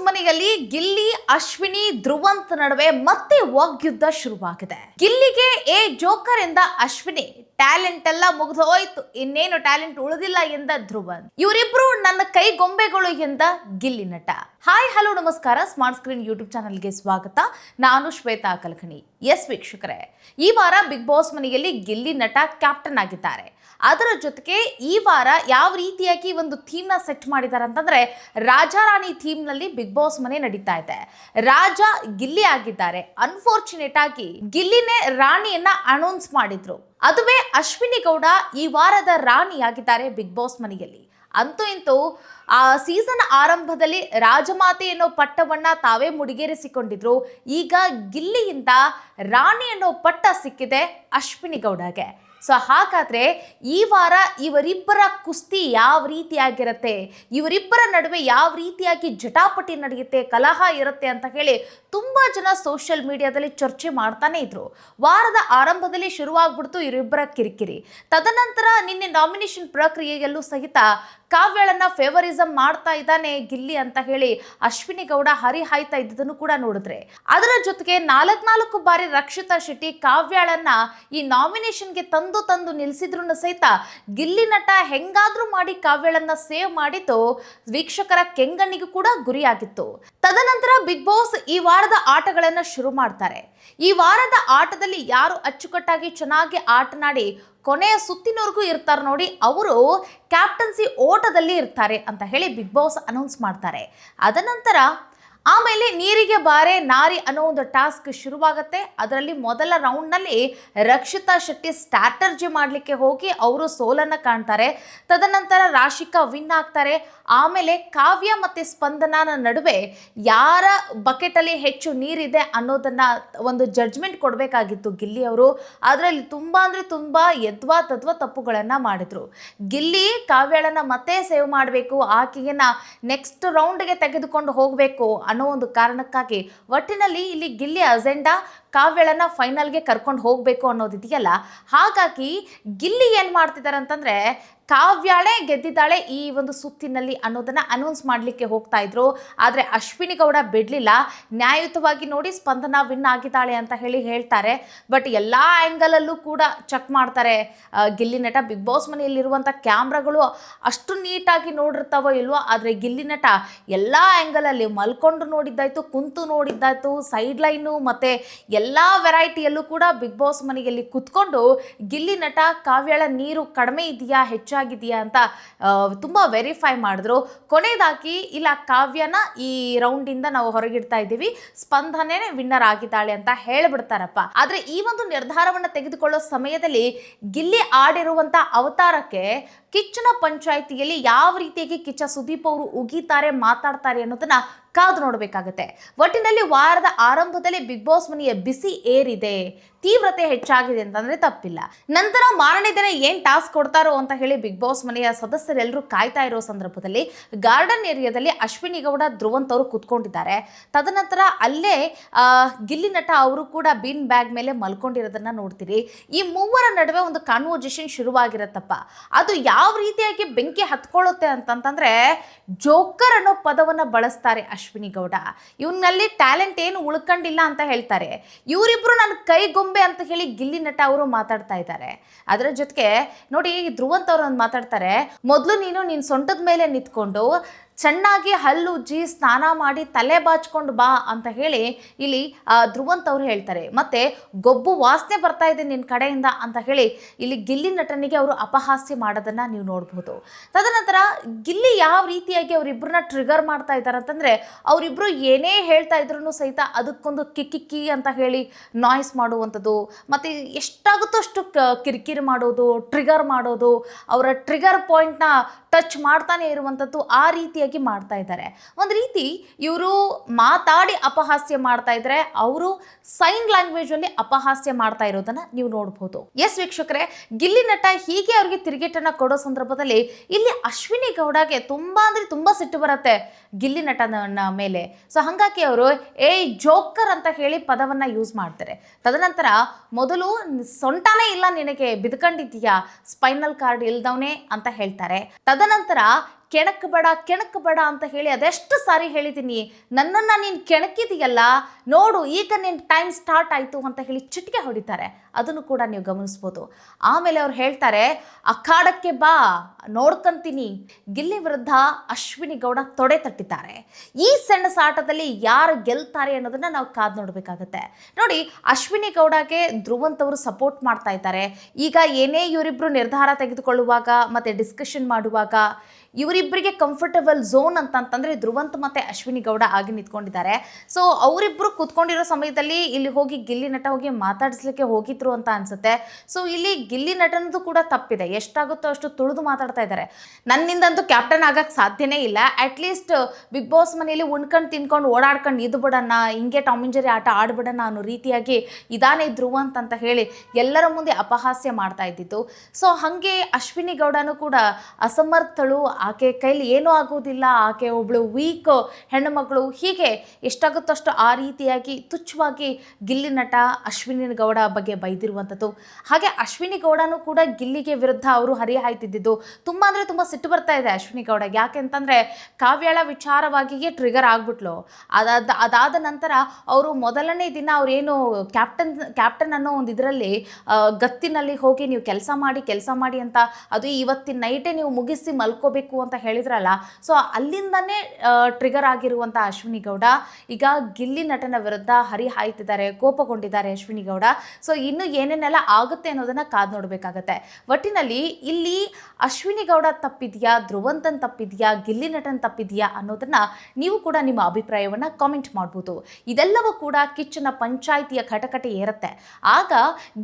ಮನೆಯಲ್ಲಿ ಗಿಲ್ಲಿ, ಅಶ್ವಿನಿ, ಧ್ರುವಂತ್ ನಡುವೆ ಮತ್ತೆ ವಾಗ್ಯುದ್ಧ ಶುರುವಾಗಿದೆ. ಗಿಲ್ಲಿಗೆ ಎ ಜೋಕರ್ ಎಂದ ಅಶ್ವಿನಿ, ಟ್ಯಾಲೆಂಟ್ ಎಲ್ಲ ಮುಗಿದು ಹೋಯ್ತು ಇನ್ನೇನು ಟ್ಯಾಲೆಂಟ್ ಉಳಿದಿಲ್ಲ ಎಂದ ಧ್ರುವನ್ ಇವರಿಬ್ರು ನನ್ನ ಕೈ ಗೊಂಬೆಗಳು ಎಂದ ಗಿಲ್ಲಿ ನಟ. ಹಾಯ್, ಹಲೋ, ನಮಸ್ಕಾರ. ಸ್ಮಾರ್ಟ್ ಸ್ಕ್ರೀನ್ ಯೂಟ್ಯೂಬ್ ಚಾನಲ್ಗೆ ಸ್ವಾಗತ. ನಾನು ಶ್ವೇತಾ ಕಲ್ಕಣಿ. ಎಸ್ ವೀಕ್ಷಕರೇ, ಈ ವಾರ ಬಿಗ್ ಬಾಸ್ ಮನೆಯಲ್ಲಿ ಗಿಲ್ಲಿ ನಟ ಕ್ಯಾಪ್ಟನ್ ಆಗಿದ್ದಾರೆ. ಅದರ ಜೊತೆಗೆ ಈ ವಾರ ಯಾವ ರೀತಿಯಾಗಿ ಒಂದು ಥೀಮ್ನ ಸೆಟ್ ಮಾಡಿದ್ದಾರೆ ಅಂತಂದ್ರೆ ರಾಜಾರಾಣಿ ಥೀಮ್ನಲ್ಲಿ ಬಿಗ್ ಬಾಸ್ ಮನೆ ನಡೀತಾ ಇದೆ. ರಾಜ ಗಿಲ್ಲಿ ಆಗಿದ್ದಾರೆ. ಅನ್ಫಾರ್ಚುನೇಟ್ ಆಗಿ ಗಿಲ್ಲಿನೇ ರಾಣಿಯನ್ನ ಅನೌನ್ಸ್ ಮಾಡಿದ್ರು. ಅದುವೇ ಅಶ್ವಿನಿ ಗೌಡ ಈ ವಾರದ ರಾಣಿಯಾಗಿದ್ದಾರೆ ಬಿಗ್ ಬಾಸ್ ಮನೆಯಲ್ಲಿ. ಅಂತೂ ಇಂತೂ, ಆ ಸೀಸನ್ ಆರಂಭದಲ್ಲಿ ರಾಜಮಾತೆ ಅನ್ನೋ ಪಟ್ಟವನ್ನ ತಾವೇ ಮುಡಿಗೇರಿಸಿಕೊಂಡಿದ್ರು. ಈಗ ಗಿಲ್ಲಿಯಿಂದ ರಾಣಿ ಅನ್ನೋ ಪಟ್ಟ ಸಿಕ್ಕಿದೆ ಅಶ್ವಿನಿ ಗೌಡಗೆ. ಸೊ ಹಾಗಾದರೆ ಈ ವಾರ ಇವರಿಬ್ಬರ ಕುಸ್ತಿ ಯಾವ ರೀತಿಯಾಗಿರುತ್ತೆ ಇವರಿಬ್ಬರ ನಡುವೆ ಯಾವ ರೀತಿಯಾಗಿ ಜಟಾಪಟಿ ನಡೆಯುತ್ತೆ? ಕಲಹ ಇರುತ್ತೆ ಅಂತ ಹೇಳಿ ತುಂಬ ಜನ ಸೋಷಿಯಲ್ ಮೀಡಿಯಾದಲ್ಲಿ ಚರ್ಚೆ ಮಾಡ್ತಾನೆ ಇದ್ರು. ವಾರದ ಆರಂಭದಲ್ಲಿ ಶುರುವಾಗ್ಬಿಡ್ತು ಇವರಿಬ್ಬರ ಕಿರಿಕಿರಿ. ತದನಂತರ ನಿನ್ನೆ ನಾಮಿನೇಷನ್ ಪ್ರಕ್ರಿಯೆಯಲ್ಲೂ ಸಹಿತ ಕಾವ್ಯಳನ್ನ ಫೇವರಿಸಂ ಮಾಡ್ತಾ ಇದ್ದಾನೆ ಗಿಲ್ಲಿ ಅಂತ ಹೇಳಿ ಅಶ್ವಿನಿ ಗೌಡ ಹರಿಹಾಯ್ತಾ ಇದ್ದದನ್ನು ಕೂಡ ನೋಡಿದ್ರೆ. ಅದರ ಜೊತೆಗೆ ನಾಲ್ಕು ಬಾರಿ ರಕ್ಷಿತಾ ಶೆಟ್ಟಿ ಕಾವ್ಯಾಳನ್ನ ಈ ನಾಮಿನೇಷನ್ಗೆ ತಂದು ತಂದು ನಿಲ್ಲಿಸಿದ್ರು ಸಹಿತ ಗಿಲ್ಲಿ ನಟ ಹೆಂಗಾದ್ರೂ ಮಾಡಿ ಕಾವ್ಯಾಳನ್ನ ಸೇವ್ ಮಾಡಿದ್ದು ವೀಕ್ಷಕರ ಕೆಂಗಣ್ಣಿಗೂ ಕೂಡ ಗುರಿಯಾಗಿತ್ತು. ತದನಂತರ ಬಿಗ್ ಬಾಸ್ ಈ ವಾರದ ಆಟಗಳನ್ನ ಶುರು ಮಾಡ್ತಾರೆ. ಈ ವಾರದ ಆಟದಲ್ಲಿ ಯಾರು ಅಚ್ಚುಕಟ್ಟಾಗಿ ಚೆನ್ನಾಗಿ ಆಟನಾಡಿ ಕೊನೆಯ ಸುತ್ತಿನವರೆಗೂ ಇರ್ತಾರೆ ನೋಡಿ, ಅವರು ಕ್ಯಾಪ್ಟನ್ಸಿ ಓಟದಲ್ಲಿ ಇರ್ತಾರೆ ಅಂತ ಹೇಳಿ ಬಿಗ್ ಬಾಸ್ ಅನೌನ್ಸ್ ಮಾಡ್ತಾರೆ. ಅದನಂತರ ಆಮೇಲೆ ನೀರಿಗೆ ಬಾರೆ ನಾರಿ ಅನ್ನೋ ಒಂದು ಟಾಸ್ಕ್ ಶುರುವಾಗುತ್ತೆ. ಅದರಲ್ಲಿ ಮೊದಲ ರೌಂಡ್ನಲ್ಲಿ ರಕ್ಷಿತಾ ಶೆಟ್ಟಿ ಸ್ಟ್ರಾಟರ್ಜಿ ಮಾಡಲಿಕ್ಕೆ ಹೋಗಿ ಅವರು ಸೋಲನ್ನು ಕಾಣ್ತಾರೆ. ತದನಂತರ ರಾಶಿಕಾ ವಿನ್ ಆಗ್ತಾರೆ. ಆಮೇಲೆ ಕಾವ್ಯ ಮತ್ತು ಸ್ಪಂದನನ ನಡುವೆ ಯಾರ ಬಕೆಟಲ್ಲಿ ಹೆಚ್ಚು ನೀರಿದೆ ಅನ್ನೋದನ್ನು ಒಂದು ಜಡ್ಜ್ಮೆಂಟ್ ಕೊಡಬೇಕಾಗಿತ್ತು ಗಿಲ್ಲಿ ಅವರು. ಅದರಲ್ಲಿ ತುಂಬ ಅಂದರೆ ತುಂಬ ಯದ್ವಾ ತದ್ವ ತಪ್ಪುಗಳನ್ನು ಮಾಡಿದರು. ಗಿಲ್ಲಿ ಕಾವ್ಯಳನ್ನ ಮತ್ತೆ ಸೇವ್ ಮಾಡಬೇಕು, ಆಕೆಯನ್ನ ನೆಕ್ಸ್ಟ್ ರೌಂಡ್ಗೆ ತೆಗೆದುಕೊಂಡು ಹೋಗಬೇಕು ಅನ್ನೋ ಒಂದು ಕಾರಣಕ್ಕಾಗಿ ಒಟ್ಟಿನಲ್ಲಿ ಇಲ್ಲಿ ಗಿಲ್ಲಿ ಅಜೆಂಡಾ ಕಾವ್ಯಳನ್ನ ಫೈನಲ್ಗೆ ಕರ್ಕೊಂಡು ಹೋಗಬೇಕು ಅನ್ನೋದಿದೆಯಲ್ಲ. ಹಾಗಾಗಿ ಗಿಲ್ಲಿ ಏನು ಮಾಡ್ತಿದ್ದಾರೆ ಅಂತಂದರೆ ಕಾವ್ಯಾಳೆ ಗೆದ್ದಿದ್ದಾಳೆ ಈ ಒಂದು ಸುತ್ತಿನಲ್ಲಿ ಅನ್ನೋದನ್ನ ಅನೌನ್ಸ್ ಮಾಡಲಿಕ್ಕೆ ಹೋಗ್ತಾ ಇದ್ರು. ಆದರೆ ಅಶ್ವಿನಿ ಗೌಡ ಬಿಡಲಿಲ್ಲ. ನ್ಯಾಯಯುತವಾಗಿ ನೋಡಿ ಸ್ಪಂದನ ವಿನ್ ಆಗಿದ್ದಾಳೆ ಅಂತ ಹೇಳಿ ಹೇಳ್ತಾರೆ. ಬಟ್ ಎಲ್ಲ ಆ್ಯಂಗಲಲ್ಲೂ ಕೂಡ ಚೆಕ್ ಮಾಡ್ತಾರೆ. ಗಿಲ್ಲಿ ನಟ ಬಿಗ್ ಬಾಸ್ ಮನೆಯಲ್ಲಿರುವಂಥ ಕ್ಯಾಮ್ರಾಗಳು ಅಷ್ಟು ನೀಟಾಗಿ ನೋಡಿರ್ತಾವೋ ಇಲ್ವೋ, ಆದರೆ ಗಿಲ್ಲಿ ನಟ ಎಲ್ಲ ಆ್ಯಂಗಲಲ್ಲಿ ಮಲ್ಕೊಂಡು ನೋಡಿದ್ದಾಯ್ತು, ಕುಂತು ನೋಡಿದ್ದಾಯ್ತು ಸೈಡ್ ಲೈನು ಮತ್ತು ಎಲ್ಲ ವೆರೈಟಿಯಲ್ಲೂ ಕೂಡ ಬಿಗ್ ಬಾಸ್ ಮನೆಯಲ್ಲಿ ಕುತ್ಕೊಂಡು ಗಿಲ್ಲಿ ನಟ, ಕಾವ್ಯಾಳ ನೀರು ಕಡಿಮೆ ಇದೆಯಾ ಹೆಚ್ಚಾಗಿದೆಯಾ ಅಂತ ತುಂಬ ವೆರಿಫೈ ಮಾಡಿದ್ರು. ಕೊನೆಯದಾಗಿ, ಇಲ್ಲ, ಕಾವ್ಯನ ಈ ರೌಂಡಿಂದ ನಾವು ಹೊರಗಿಡ್ತಾ ಇದ್ದೀವಿ. ಸ್ಪಂದನೆ ವಿನ್ನರ್ ಆಗಿದ್ದಾಳೆ ಅಂತ ಹೇಳ್ಬಿಡ್ತಾರಪ್ಪ. ಆದರೆ ಈ ಒಂದು ನಿರ್ಧಾರವನ್ನು ತೆಗೆದುಕೊಳ್ಳೋ ಸಮಯದಲ್ಲಿ ಗಿಲ್ಲಿ ಆಡಿರುವಂಥ ಅವತಾರಕ್ಕೆ ಕಿಚ್ಚನ ಪಂಚಾಯಿತಿಯಲ್ಲಿ ಯಾವ ರೀತಿಯಾಗಿ ಕಿಚ್ಚ ಸುದೀಪ್ ಅವರು ಉಗಿತಾರೆ, ಮಾತಾಡ್ತಾರೆ ಅನ್ನೋದನ್ನ ಕಾದು ನೋಡಬೇಕಾಗತ್ತೆ. ಒಟ್ಟಿನಲ್ಲಿ ವಾರದ ಆರಂಭದಲ್ಲಿ ಬಿಗ್ ಬಾಸ್ ಮನೆಯ ಬಿಸಿ ಏರಿದೆ. ತೀವ್ರತೆ ಹೆಚ್ಚಾಗಿದೆ ಅಂತಂದ್ರೆ ತಪ್ಪಿಲ್ಲ. ನಂತರ ಮಾರನೇ ದಿನ ಏನ್ ಟಾಸ್ಕ್ ಕೊಡ್ತಾರೋ ಅಂತ ಹೇಳಿ ಬಿಗ್ ಬಾಸ್ ಮನೆಯ ಸದಸ್ಯರೆಲ್ಲರೂ ಕಾಯ್ತಾ ಇರೋ ಸಂದರ್ಭದಲ್ಲಿ ಗಾರ್ಡನ್ ಏರಿಯಾದಲ್ಲಿ ಅಶ್ವಿನಿ ಗೌಡ, ಧ್ರುವಂತ್ ಅವರು ಕುತ್ಕೊಂಡಿದ್ದಾರೆ. ತದನಂತರ ಅಲ್ಲೇ ಗಿಲ್ಲಿ ನಟ ಅವರು ಕೂಡ ಬಿನ್ ಬ್ಯಾಗ್ ಮೇಲೆ ಮಲ್ಕೊಂಡಿರೋದನ್ನ ನೋಡ್ತೀರಿ. ಈ ಮೂವರ ನಡುವೆ ಒಂದು ಕಾನ್ವರ್ಜೇಷನ್ ಶುರುವಾಗಿರತ್ತಪ್ಪ. ಅದು ಯಾವ ರೀತಿಯಾಗಿ ಬೆಂಕಿ ಹತ್ಕೊಳ್ಳುತ್ತೆ ಅಂತಂತಂದ್ರೆ ಜೋಕರ್ ಅನ್ನೋ ಪದವನ್ನ ಬಳಸ್ತಾರೆ ಅಶ್ವಿನಿ ಗೌಡ. ಇವನಲ್ಲಿ ಟ್ಯಾಲೆಂಟ್ ಏನು ಉಳ್ಕೊಂಡಿಲ್ಲ ಅಂತ ಹೇಳ್ತಾರೆ. ಇವರಿಬ್ರು ನನ್ನ ಕೈಗೊಂಬೆ ಅಂತ ಹೇಳಿ ಗಿಲ್ಲಿ ನಟ ಅವರು ಮಾತಾಡ್ತಾ ಇದ್ದಾರೆ. ಅದರ ಜೊತೆಗೆ ನೋಡಿ ಧ್ರುವಂತ ಅವರು ಮಾತಾಡ್ತಾರೆ, ಮೊದಲು ನೀನು ನಿನ್ನ ಸೊಂಟದ ಮೇಲೆ ನಿಂತ್ಕೊಂಡು ಚೆನ್ನಾಗಿ ಹಲ್ಲು ಉಜ್ಜಿ ಸ್ನಾನ ಮಾಡಿ ತಲೆ ಬಾಚ್ಕೊಂಡು ಬಾ ಅಂತ ಹೇಳಿ ಇಲ್ಲಿ ಧ್ರುವಂತ್ ಅವರು ಹೇಳ್ತಾರೆ. ಮತ್ತೆ ಗೊಬ್ಬು ವಾಸನೆ ಬರ್ತಾ ಇದೆ ನಿನ್ನ ಕಡೆಯಿಂದ ಅಂತ ಹೇಳಿ ಇಲ್ಲಿ ಗಿಲ್ಲಿ ನಟನಿಗೆ ಅವರು ಅಪಹಾಸ್ಯ ಮಾಡೋದನ್ನ ನೀವು ನೋಡ್ಬೋದು. ತದನಂತರ ಗಿಲ್ಲಿ ಯಾವ ರೀತಿಯಾಗಿ ಅವರಿಬ್ಬರನ್ನ ಟ್ರಿಗರ್ ಮಾಡ್ತಾ ಇದ್ದಾರೆ ಅಂತಂದ್ರೆ ಅವರಿಬ್ಬರು ಏನೇ ಹೇಳ್ತಾ ಇದ್ರೂ ಸಹಿತ ಅದಕ್ಕೊಂದು ಕಿಕ್ಕಿಕ್ಕಿ ಅಂತ ಹೇಳಿ ನಾಯ್ಸ್ ಮಾಡುವಂಥದ್ದು. ಮತ್ತು ಎಷ್ಟಾಗುತ್ತೋ ಅಷ್ಟು ಕಿರಿಕಿರಿ ಮಾಡೋದು ಟ್ರಿಗರ್ ಮಾಡೋದು, ಅವರ ಟ್ರಿಗರ್ ಪಾಯಿಂಟ್ನ ಟಚ್ ಮಾಡ್ತಾನೆ ಇರುವಂಥದ್ದು ಆ ರೀತಿಯಾಗಿ ಮಾಡ್ತಾ ಇದ್ದಾರೆ. ಒಂದು ರೀತಿ ಇವರು ಮಾತಾಡಿ ಅಪಹಾಸ್ಯ ಮಾಡ್ತಾ ಇದ್ರೆ ಅವರು ಸೈನ್ ಲ್ಯಾಂಗ್ವೇಜ್ ಅಲ್ಲಿ ಅಪಹಾಸ್ಯ ಮಾಡ್ತಾ ಇರೋದನ್ನ ನೀವು ನೋಡಬಹುದು ಎಸ್ ವೀಕ್ಷಕರೇ, ಗಿಲ್ಲಿ ನಟ ಹೀಗೆ ಅವ್ರಿಗೆ ತಿರುಗೇಟನ್ನ ಕೊಡೋ ಸಂದರ್ಭದಲ್ಲಿ ಇಲ್ಲಿ ಅಶ್ವಿನಿ ಗೌಡಗೆ ತುಂಬಾ ಅಂದ್ರೆ ತುಂಬಾ ಸಿಟ್ಟು ಬರುತ್ತೆ ಗಿಲ್ಲಿ ನಟನ ಮೇಲೆ. ಸೊ ಹಾಗಾಗಿ ಅವರು, ಏ, ಜೋಕರ್ ಅಂತ ಹೇಳಿ ಪದವನ್ನ ಯೂಸ್ ಮಾಡ್ತಾರೆ. ತದನಂತರ, ಮೊದಲು ಸೊಂಟನೇ ಇಲ್ಲ ನಿನಗೆ, ಬಿದ್ಕೊಂಡಿದ್ದೀಯಾ? ಸ್ಪೈನಲ್ ಕಾರ್ಡ್ ಇಲ್ದವನೇ ಅಂತ ಹೇಳ್ತಾರೆ. ತದನಂತರ ಕೆಣಕಬೇಡ ಕೆಣಕಬೇಡ ಅಂತ ಹೇಳಿ ಅದೆಷ್ಟು ಸಾರಿ ಹೇಳಿದ್ದೀನಿ. ನನ್ನನ್ನು ನೀನು ಕೆಣಕಿದೆಯಲ್ಲ, ನೋಡು, ಈಗ ನಿನ್ನ ಟೈಮ್ ಸ್ಟಾರ್ಟ್ ಆಯಿತು ಅಂತ ಹೇಳಿ ಚಿಟಿಕೆ ಹೊಡಿತಾರೆ. ಅದನ್ನು ಕೂಡ ನೀವು ಗಮನಿಸ್ಬೋದು. ಆಮೇಲೆ ಅವ್ರು ಹೇಳ್ತಾರೆ, ಅಖಾಡಕ್ಕೆ ಬಾ, ನೋಡ್ಕಂತೀನಿ. ಗಿಲ್ಲಿ ವಿರುದ್ಧ ಅಶ್ವಿನಿ ಗೌಡ ತೊಡೆ ತಟ್ಟಿದ್ದಾರೆ. ಈ ಸಣ್ಣ ಸಾಟದಲ್ಲಿ ಯಾರು ಗೆಲ್ತಾರೆ ಅನ್ನೋದನ್ನ ನಾವು ಕಾದು ನೋಡಬೇಕಾಗತ್ತೆ. ನೋಡಿ, ಅಶ್ವಿನಿ ಗೌಡಗೆ ಧ್ರುವಂತ್ ಅವರು ಸಪೋರ್ಟ್ ಮಾಡ್ತಾ ಇದ್ದಾರೆ. ಈಗ ಏನೇ ಇವರಿಬ್ರು ನಿರ್ಧಾರ ತೆಗೆದುಕೊಳ್ಳುವಾಗ, ಮತ್ತೆ ಡಿಸ್ಕಷನ್ ಮಾಡುವಾಗ ಇವರಿಬ್ಬರಿಗೆ ಕಂಫರ್ಟಬಲ್ ಝೋನ್ ಅಂತಂತಂದ್ರೆ ಧ್ರುವಂತ್ ಮತ್ತೆ ಅಶ್ವಿನಿ ಗೌಡ ಆಗಿ ನಿಂತ್ಕೊಂಡಿದ್ದಾರೆ. ಸೊ ಅವರಿಬ್ರು ಕೂತ್ಕೊಂಡಿರೋ ಸಮಯದಲ್ಲಿ ಇಲ್ಲಿ ಹೋಗಿ ಗಿಲ್ಲಿ ನಟ ಹೋಗಿ ಮಾತಾಡಿಸ್ಲಿಕ್ಕೆ ಹೋಗಿದ್ರು ಅಂತ ಅನ್ಸುತ್ತೆ. ಸೊ ಇಲ್ಲಿ ಗಿಲ್ಲಿ ನಟನದು ಕೂಡ ತಪ್ಪಿದೆ. ಎಷ್ಟಾಗುತ್ತೋ ಅಷ್ಟು ತುಳಿದು ಮಾತಾಡ್ತಾ ಇದ್ದಾರೆ. ನನ್ನಿಂದಂತೂ ಕ್ಯಾಪ್ಟನ್ ಆಗಕ್ಕೆ ಸಾಧ್ಯನೇ ಇಲ್ಲ. ಅಟ್ಲೀಸ್ಟ್ ಬಿಗ್ ಬಾಸ್ ಮನೆಯಲ್ಲಿ ಉಣ್ಕೊಂಡು ತಿನ್ಕೊಂಡು ಓಡಾಡ್ಕೊಂಡು ಇದು ಬಿಡೋಣ ಹಿಂಗೆ ಟಾಮ್ ಇಂಜರಿ ಆಟ ಆಡ್ಬಿಡೋಣ ಅನ್ನೋ ರೀತಿಯಾಗಿ ಇದಾನೇ ಧ್ರುವಂತ್ ಅಂತ ಹೇಳಿ ಎಲ್ಲರ ಮುಂದೆ ಅಪಹಾಸ್ಯ ಮಾಡ್ತಾ ಇದ್ದಿತ್ತು ಸೊ ಹಾಗೆ ಅಶ್ವಿನಿ ಗೌಡನೂ ಕೂಡ ಅಸಮರ್ಥಳು, ಆಕೆ ಕೈಲಿ ಏನೂ ಆಗೋದಿಲ್ಲ ಆಕೆ ಒಬ್ಬಳು ವೀಕ್ ಹೆಣ್ಣುಮಗಳು ಹೀಗೆ ಎಷ್ಟಾಗುತ್ತಷ್ಟು ಆ ರೀತಿಯಾಗಿ ತುಚ್ಛವಾಗಿ ಗಿಲ್ಲಿ ನಟ ಅಶ್ವಿನಿ ಗೌಡ ಬಗ್ಗೆ ಬೈದಿರುವಂಥದ್ದು. ಹಾಗೆ ಅಶ್ವಿನಿ ಗೌಡನೂ ಕೂಡ ಗಿಲ್ಲಿಗೆ ವಿರುದ್ಧ ಅವರು ಹರಿಹಾಯ್ತಿದ್ದು ತುಂಬ ಅಂದರೆ ತುಂಬ ಸಿಟ್ಟು ಬರ್ತಾ ಇದೆ ಅಶ್ವಿನಿ ಗೌಡ. ಯಾಕೆ ಅಂತಂದರೆ ಕಾವ್ಯಾಳ ವಿಚಾರವಾಗಿಯೇ ಟ್ರಿಗರ್ ಆಗ್ಬಿಟ್ಲು. ಅದಾದ ಅದಾದ ನಂತರ ಅವರು ಮೊದಲನೇ ದಿನ ಅವರೇನು ಕ್ಯಾಪ್ಟನ್ ಕ್ಯಾಪ್ಟನ್ ಅನ್ನೋ ಒಂದು ಇದರಲ್ಲಿ ಗತ್ತಿನಲ್ಲಿ ಹೋಗಿ ನೀವು ಕೆಲಸ ಮಾಡಿ ಕೆಲಸ ಮಾಡಿ ಅಂತ ಅದು ಇವತ್ತಿನ ನೈಟೇ ನೀವು ಮುಗಿಸಿ ಮಲ್ಕೋಬೇಕು ಅಂತ ಹೇಳಿದ್ರಲ್ಲ. ಸೊ ಅಲ್ಲಿಂದನೇ ಟ್ರಿಗರ್ ಆಗಿರುವಂಥ ಅಶ್ವಿನಿ ಗೌಡ, ಈಗ ಗಿಲ್ಲಿ ನಟನ ವಿರುದ್ಧ ಹರಿಹಾಯ್ತಿದ್ದಾರೆ ಕೋಪಗೊಂಡಿದ್ದಾರೆ ಅಶ್ವಿನಿ ಗೌಡ. ಸೊ ಇನ್ನು ಏನೇನೆಲ್ಲ ಆಗುತ್ತೆ ಅನ್ನೋದನ್ನ ಕಾದು ನೋಡಬೇಕಾಗತ್ತೆ. ಒಟ್ಟಿನಲ್ಲಿ ಇಲ್ಲಿ ಅಶ್ವಿನಿ ಗೌಡ ತಪ್ಪಿದೆಯಾ, ಧ್ರುವಂತನ್ ತಪ್ಪಿದೆಯಾ, ಗಿಲ್ಲಿ ನಟನ್ ತಪ್ಪಿದೆಯಾ ಅನ್ನೋದನ್ನ ನೀವು ಕೂಡ ನಿಮ್ಮ ಅಭಿಪ್ರಾಯವನ್ನ ಕಾಮೆಂಟ್ ಮಾಡ್ಬೋದು. ಇದೆಲ್ಲವೂ ಕೂಡ ಕಿಚ್ಚನ ಪಂಚಾಯಿತಿಯ ಕಟಕಟೆ ಏರುತ್ತೆ. ಆಗ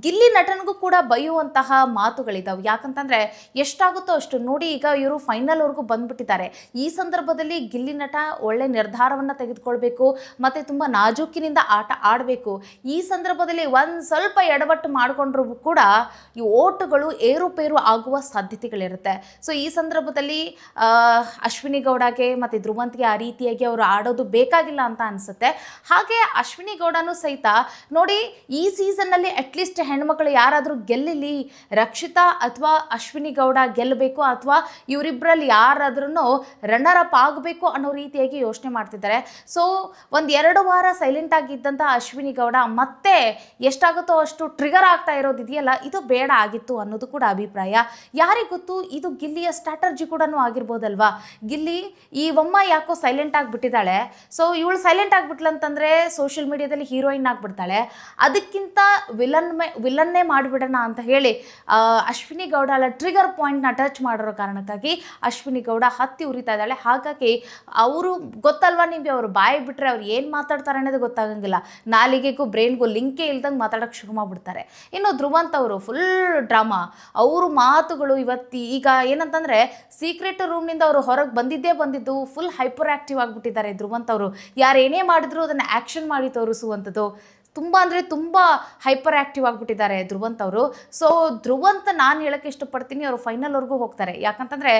ಗಿಲ್ಲಿ ನಟನಿಗೂ ಕೂಡ ಬೈಯುವಂತಹ ಮಾತುಗಳಿದಾವೆ. ಯಾಕಂತಂದ್ರೆ, ಎಷ್ಟಾಗುತ್ತೋ ಅಷ್ಟು ನೋಡಿ ಈಗ ಇವರು ಫೈನಲ್ ವರ್ಗೂ ಬಂದ್ಬಿಟ್ಟಿದ್ದಾರೆ. ಈ ಸಂದರ್ಭದಲ್ಲಿ ಗಿಲ್ಲಿ ನಟ ಒಳ್ಳೆ ನಿರ್ಧಾರವನ್ನು ತೆಗೆದುಕೊಳ್ಬೇಕು, ಮತ್ತೆ ತುಂಬ ನಾಜೂಕಿನಿಂದ ಆಟ ಆಡಬೇಕು. ಈ ಸಂದರ್ಭದಲ್ಲಿ ಒಂದು ಸ್ವಲ್ಪ ಎಡವಟ್ಟು ಮಾಡಿಕೊಂಡ್ರೂ ಕೂಡ ಈ ಓಟುಗಳು ಏರುಪೇರು ಆಗುವ ಸಾಧ್ಯತೆಗಳಿರುತ್ತೆ. ಸೊ ಈ ಸಂದರ್ಭದಲ್ಲಿ ಅಶ್ವಿನಿ ಗೌಡಗೆ ಮತ್ತು ಧ್ರುವಂತ್ಗೆ ಆ ರೀತಿಯಾಗಿ ಅವರು ಆಡೋದು ಬೇಕಾಗಿಲ್ಲ ಅಂತ ಅನಿಸುತ್ತೆ. ಹಾಗೆ ಅಶ್ವಿನಿ ಗೌಡನೂ ಸಹಿತ ನೋಡಿ, ಈ ಸೀಸನ್ನಲ್ಲಿ ಅಟ್ಲೀಸ್ಟ್ ಹೆಣ್ಮಕ್ಳು ಯಾರಾದರೂ ಗೆಲ್ಲಿಲಿ ರಕ್ಷಿತಾ ಅಥವಾ ಅಶ್ವಿನಿ ಗೌಡ ಗೆಲ್ಲಬೇಕು ಅಥವಾ ಇವರಿಬ್ಬರಲ್ಲಿ ಯಾರಾದ್ರೂ ರನ್ನರ್ ಅಪ್ ಆಗಬೇಕು ಅನ್ನೋ ರೀತಿಯಾಗಿ ಯೋಚನೆ ಮಾಡ್ತಿದ್ದಾರೆ. ಸೊ ಒಂದು ಎರಡು ವಾರ ಸೈಲೆಂಟ್ ಆಗಿದ್ದಂಥ ಅಶ್ವಿನಿ ಗೌಡ ಮತ್ತೆ ಎಷ್ಟಾಗುತ್ತೋ ಅಷ್ಟು ಟ್ರಿಗರ್ ಆಗ್ತಾ ಇರೋದು ಇದೆಯಲ್ಲ, ಇದು ಬೇಡ ಆಗಿತ್ತು ಅನ್ನೋದು ಕೂಡ ಅಭಿಪ್ರಾಯ. ಯಾರಿಗೆ ಗೊತ್ತು? ಇದು ಗಿಲ್ಲಿಯ ಸ್ಟ್ರಾಟರ್ಜಿ ಕೂಡ ಆಗಿರ್ಬೋದಲ್ವಾ? ಗಿಲ್ಲಿ ಈ ಒಮ್ಮ ಯಾಕೋ ಸೈಲೆಂಟ್ ಆಗಿಬಿಟ್ಟಿದ್ದಾಳೆ ಸೊ ಇವಳು ಸೈಲೆಂಟ್ ಆಗಿಬಿಟ್ಲಂತಂದ್ರೆ ಸೋಷಿಯಲ್ ಮೀಡಿಯಾದಲ್ಲಿ ಹೀರೋಯಿನ್ ಆಗಿಬಿಡ್ತಾಳೆ. ಅದಕ್ಕಿಂತ ವಿಲನ್ ಮೇ ವಿಲನ್ನೇ ಮಾಡಿಬಿಡೋಣ ಅಂತ ಹೇಳಿ ಅಶ್ವಿನಿ ಗೌಡ ಅಲ್ಲ ಟ್ರಿಗರ್ ಪಾಯಿಂಟ್ನ ಟಚ್ ಮಾಡಿರೋ ಕಾರಣಕ್ಕಾಗಿ ಅಶ್ವಿನಿ ಗೌಡ ಹತ್ತಿ ಉರಿತಾ ಇದ್ದಾಳೆ. ಹಾಗಾಗಿ ಅವರು ಗೊತ್ತಲ್ವಾ ನಿಮಗೆ? ಅವರು ಬಾಯಿ ಬಿಟ್ಟರೆ ಅವ್ರು ಏನು ಮಾತಾಡ್ತಾರೆ ಅನ್ನೋದು ಗೊತ್ತಾಗಂಗಿಲ್ಲ. ನಾಲಿಗೆಗೂ ಬ್ರೈನ್ಗೂ ಲಿಂಕೇ ಇಲ್ದಂಗೆ ಮಾತಾಡೋಕ್ಕೆ ಶುರು ಮಾಡಿಬಿಡ್ತಾರೆ. ಇನ್ನು ಧ್ರುವಂತ್ ಅವರು ಫುಲ್ ಡ್ರಾಮಾ ಅವ್ರ ಮಾತುಗಳು ಇವತ್ತು ಈಗ ಏನಂತಂದರೆ ಸೀಕ್ರೆಟ್ ರೂಮ್ನಿಂದ ಅವರು ಹೊರಗೆ ಬಂದಿದ್ದೇ ಬಂದಿದ್ದು ಫುಲ್ ಹೈಪರ್ ಆ್ಯಕ್ಟಿವ್ ಆಗಿಬಿಟ್ಟಿದ್ದಾರೆ ಧ್ರುವಂತ್ ಅವರು. ಯಾರೇನೇ ಮಾಡಿದ್ರು ಅದನ್ನು ಆ್ಯಕ್ಷನ್ ಮಾಡಿ ತೋರಿಸುವಂಥದ್ದು ತುಂಬ ಅಂದರೆ ತುಂಬ ಹೈಪರ್ ಆ್ಯಕ್ಟಿವ್ ಆಗಿಬಿಟ್ಟಿದ್ದಾರೆ ಧ್ರುವಂತ್ ಅವರು. ಸೊ ಧ್ರುವಂತ್ ನಾನು ಹೇಳೋಕ್ಕೆ ಇಷ್ಟಪಡ್ತೀನಿ, ಅವರು ಫೈನಲ್ವರೆಗೂ ಹೋಗ್ತಾರೆ. ಯಾಕಂತಂದರೆ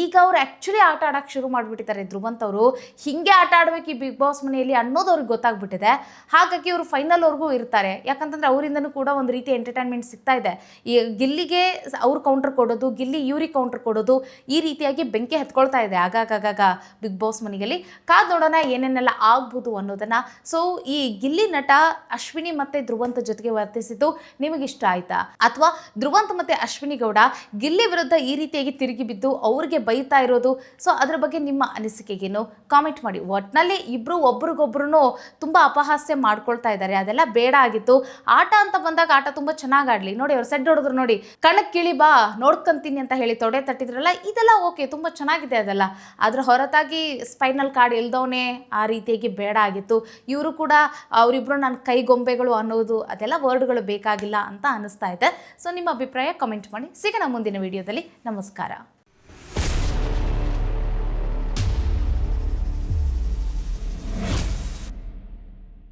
ಈಗ ಅವ್ರು ಆ್ಯಕ್ಚುಲಿ ಆಟ ಆಡೋಕ್ಕೆ ಶುರು ಮಾಡಿಬಿಟ್ಟಿದ್ದಾರೆ ಧ್ರುವಂತ್ ಅವರು. ಹೀಗೆ ಆಟ ಆಡಬೇಕು ಈ ಬಿಗ್ ಬಾಸ್ ಮನೆಯಲ್ಲಿ ಅನ್ನೋದು ಅವ್ರಿಗೆ ಗೊತ್ತಾಗ್ಬಿಟ್ಟಿದೆ. ಹಾಗಾಗಿ ಅವರು ಫೈನಲ್ವರೆಗೂ ಇರ್ತಾರೆ. ಯಾಕಂತಂದರೆ ಅವರಿಂದನೂ ಕೂಡ ಒಂದು ರೀತಿ ಎಂಟರ್ಟೈನ್ಮೆಂಟ್ ಸಿಗ್ತಾ ಇದೆ. ಈ ಗಿಲ್ಲಿಗೆ ಅವ್ರು ಕೌಂಟರ್ ಕೊಡೋದು, ಗಿಲ್ಲಿ ಇವ್ರಿಗೆ ಕೌಂಟರ್ ಕೊಡೋದು, ಈ ರೀತಿಯಾಗಿ ಬೆಂಕಿ ಹತ್ಕೊಳ್ತಾ ಇದೆ ಆಗಾಗಾಗ ಬಿಗ್ ಬಾಸ್ ಮನೆಯಲ್ಲಿ. ಕಾದು ನೋಡೋಣ ಏನೇನೆಲ್ಲ ಆಗ್ಬೋದು ಅನ್ನೋದನ್ನು. ಸೊ ಈ ಗಿಲ್ಲಿ ನಟ ಅಶ್ವಿನಿ ಮತ್ತೆ ಧ್ರುವಂತ ಜೊತೆಗೆ ವರ್ತಿಸಿದ್ದು ಇಷ್ಟ ಆಯ್ತಾ? ಅಥವಾ ಧ್ರುವಂತ ಮತ್ತೆ ಅಶ್ವಿನಿ ಗೌಡ ಗಿಲ್ಲಿ ವಿರುದ್ಧ ಈ ರೀತಿಯಾಗಿ ತಿರುಗಿ ಬಿದ್ದು ಅವ್ರಿಗೆ ಬೈತಾ ಇರೋದು? ಸೊ ಅದ್ರ ಬಗ್ಗೆ ನಿಮ್ಮ ಅನಿಸಿಕೆಗೇನು? ಕಾಮೆಂಟ್ ಮಾಡಿ. ಒಟ್ನಲ್ಲಿ ಇಬ್ರು ಒಬ್ರಿಗೊಬ್ರು ತುಂಬಾ ಅಪಹಾಸ್ಯ ಮಾಡ್ಕೊಳ್ತಾ ಇದ್ದಾರೆ. ಅದೆಲ್ಲ ಬೇಡ ಆಗಿತ್ತು. ಆಟ ಅಂತ ಬಂದಾಗ ಆಟ ತುಂಬಾ ಚೆನ್ನಾಗಿ ಆಡ್ಲಿ ನೋಡಿ ಅವ್ರು ಸೆಡ್ ಹೊಡೆದ್ರು ನೋಡಿ. ಕಣಕ್ ಕಿಳಿ ಬಾ, ನೋಡ್ಕೊಂತೀನಿ ಅಂತ ಹೇಳಿ ತೊಡೆ ತಟ್ಟಿದ್ರಲ್ಲ, ಇದೆಲ್ಲ ಓಕೆ, ತುಂಬಾ ಚೆನ್ನಾಗಿದೆ ಅದೆಲ್ಲ. ಅದ್ರ ಹೊರತಾಗಿ ಸ್ಪೈನಲ್ ಕಾರ್ಡ್ ಇಲ್ದವನೇ ಆ ರೀತಿಯಾಗಿ ಬೇಡ ಆಗಿತ್ತು. ಇವರು ಕೂಡ ಅವರಿಬ್ರು ನನ್ನ ಕೈಗೊಂಬೆಗಳು ಅನ್ನೋದು, ಅದೆಲ್ಲ ವರ್ಡ್ಗಳು ಬೇಕಾಗಿಲ್ಲ ಅಂತ ಅನಿಸ್ತಾ ಇದೆ. ಸೊ ನಿಮ್ಮ ಅಭಿಪ್ರಾಯ ಕಮೆಂಟ್ ಮಾಡಿ. ಸಿಗೋಣ ಮುಂದಿನ ವಿಡಿಯೋದಲ್ಲಿ ನಮಸ್ಕಾರ.